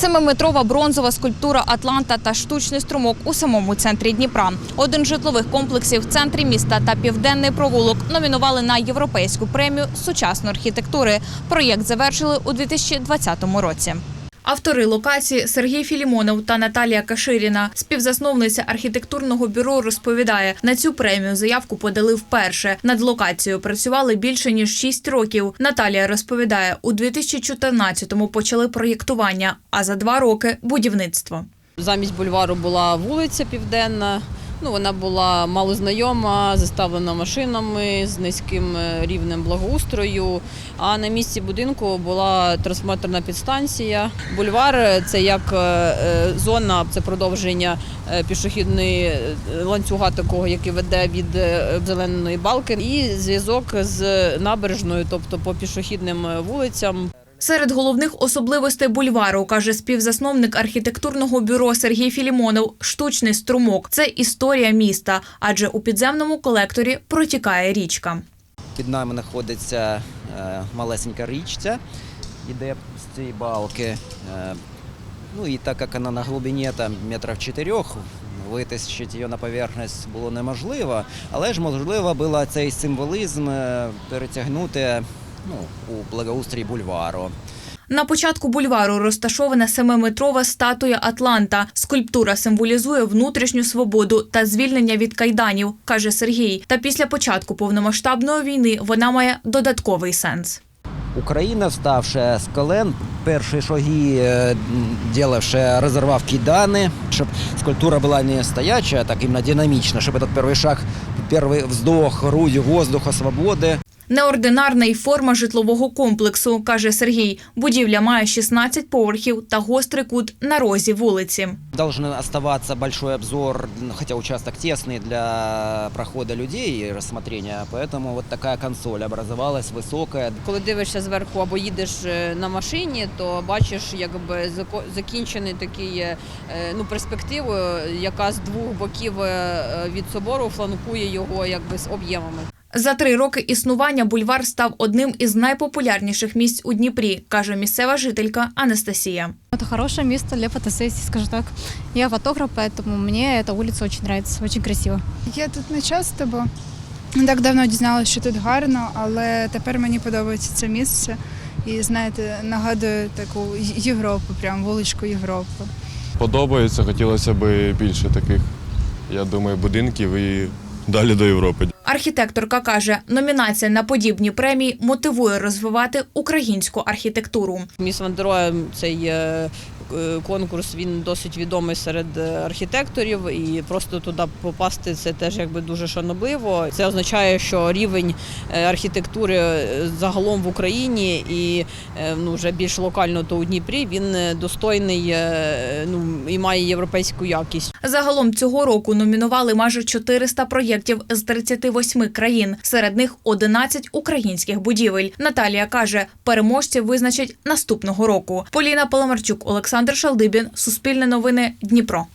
Семиметрова бронзова скульптура Атланта та штучний струмок у самому центрі Дніпра. Один житлових комплексів в центрі міста та південний провулок номінували на європейську премію сучасної архітектури. Проєкт завершили у 2020 році. Автори локації Сергій Філімонов та Наталія Каширіна, співзасновниця архітектурного бюро, розповідає, на цю премію заявку подали вперше. Над локацією працювали більше ніж 6 років. Наталія розповідає, у 2014-му почали проєктування, а за два роки будівництво. Замість бульвару була вулиця Південна. Ну, вона була малознайома, заставлена машинами з низьким е, рівнем благоустрою. А на місці будинку була трансформаторна підстанція. Бульвар е, це як е, зона, це продовження пішохідної ланцюга такого, який веде від зеленої балки, і зв'язок з набережною, тобто по пішохідним вулицям. Серед головних особливостей бульвару, каже співзасновник архітектурного бюро Сергій Філімонов, штучний струмок це історія міста, адже у підземному колекторі протікає річка. Під нами знаходиться е, малесенька річця, іде з цієї балки. Е, ну і так як вона на глибині там, метрів чотирьох, витащити її на поверхність було неможливо, але ж можливо було цей символізм е, перетягнути ну, у благоустрій бульвару. На початку бульвару розташована семиметрова статуя Атланта. Скульптура символізує внутрішню свободу та звільнення від кайданів, каже Сергій. Та після початку повномасштабної війни вона має додатковий сенс. Україна, вставши з колен, перші шаги е, делавши, розірвав кидани, щоб скульптура була не стояча, а так іменно динамічна, щоб этот перший шаг, перший вздох, грудь, воздуха, свободи Неординарна й форма житлового комплексу, каже Сергій. Будівля має 16 поверхів та гострий кут на розі вулиці. Должен оставаться большой обзор, хотя участок тесный для прохода людей и рассмотрения, поэтому вот такая консоль образовалась высокая. Коли дивишся зверху або їдеш е, на машині, то бачиш якби зако- закінчений такий е, ну, перспективу, яка з двох боків е, від собору фланкує його якби з об'ємами. За три роки існування бульвар став одним із найпопулярніших місць у Дніпрі, каже місцева жителька Анастасія. Это хорошее место для фотосессии, скажу так. Я фотограф, поэтому мне эта улица очень нравится, очень красиво. Я тут не часто, бо не так давно дізналася, що тут гарно, але тепер мені подобається це місце. І знаєте, нагадує таку Європу, прям вуличку Європи. Подобається, хотілося б більше таких, я думаю, будинків і далі до Європи. Архітекторка каже, номінація на подібні премії мотивує розвивати українську архітектуру. Міс Вандероя цей е, е, конкурс він досить відомий серед е, архітекторів, і просто туди попасти це теж якби дуже шанобливо. Це означає, що рівень е, архітектури е, загалом в Україні і е, ну вже більш локально то у Дніпрі він е, достойний е, ну і має європейську якість. Загалом цього року номінували майже 400 проєктів з 38 країн. Серед них 11 українських будівель. Наталія каже, переможців визначать наступного року. Поліна Паламарчук, Олександр Шалдибін, Суспільне новини, Дніпро.